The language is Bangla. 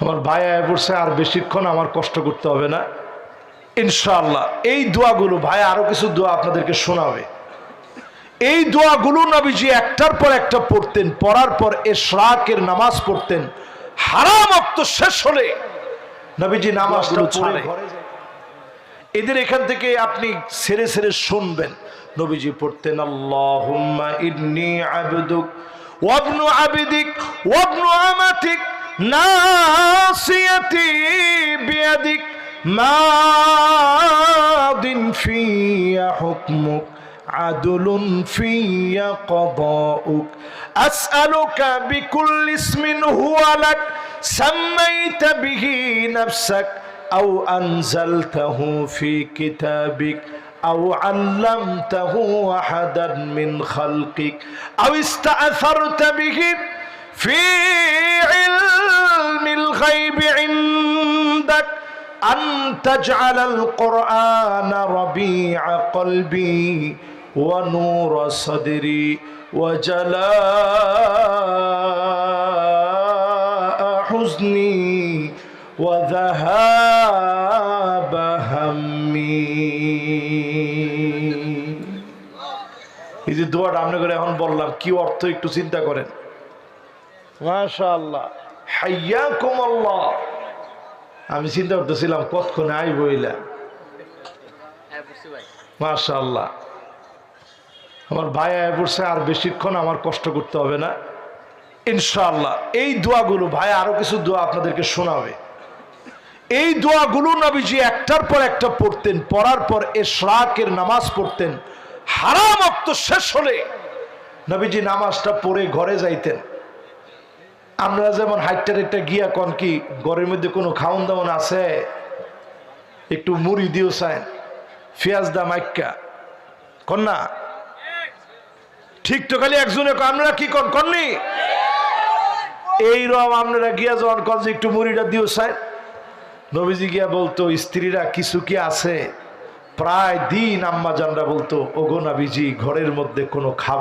আমার ভাই আয় পড়ছে আর বেশিক্ষণ আমার কষ্ট করতে হবে না। ইনশাআল্লাহ এই দোয়াগুলো ভাই আরও কিছু দোয়া আপনাদেরকে শোনাবে। এই দোয়াগুলো নবীজি একটার পর একটা পড়তেন পড়ার পর এ এশরাকের নামাজ পড়তেন। হারাম অক্ত শেষ হলে নবীজি নামাজগুলো ছাড়ে। এদের এখান থেকে আপনি সেরে সেরে শুনবেন। নবীজি পড়তেন আল্লাহুম্মা ইন্নি আবদুক ওয়াবনু আবিদিক ওয়াবনু আমাতিক ناصيتي بيدك ماض في حكمك عدل في قضاؤك. أسألك بكل اسم هو لك سميت به نفسك أو أنزلته في كتابك أو علمته أحدا من خلقك أو استأثرت به في أن تجعل القرآن ربيع قلبي ونور صدري وجلاء حزني وذهاب همي এই যে দোয়াটা আপনি করে এখন বললাম কি অর্থ একটু চিন্তা করেন মাশাআল্লাহ হাইয়াকুম আল্লাহ আমি চিন্তা করতেছিলাম কতক্ষণে আই বইলা মাশাআল্লাহ। আমার ভাই আয় পড়ছে আর বেশিক্ষণ আমার কষ্ট করতে হবে না। ইনশাআল্লাহ এই দোয়াগুলো ভাই আরও কিছু দোয়া আপনাদেরকে শোনাবে। এই দোয়াগুলো নবীজি একটার পর একটা পড়তেন পড়ার পর এ এশরাকের নামাজ পড়তেন। হারাম অক্ত শেষ হলে নবীজি নামাজটা পড়ে ঘরে যাইতেন। আমরা যেমন হাইটটা একটা গিয়া কন কি, ঘরের মধ্যে কোনো খাওন দাওয়ান আছে? একটু মুড়ি দিও চান পেঁয়াজ দা মাইক্কা। কন না? ঠিক তো খালি একজনে আপনারা কি কন কননি এই রম আপনারা গিয়া যখন কন যে একটু মুড়িটা দিও চান নবীজি গিয়া বলতো, স্ত্রীরা কিছু কি আছে? প্রায় দিন আম্মা জানরা বলতো, ওগো নাবিজি, ঘরের মধ্যে কোনো খাবার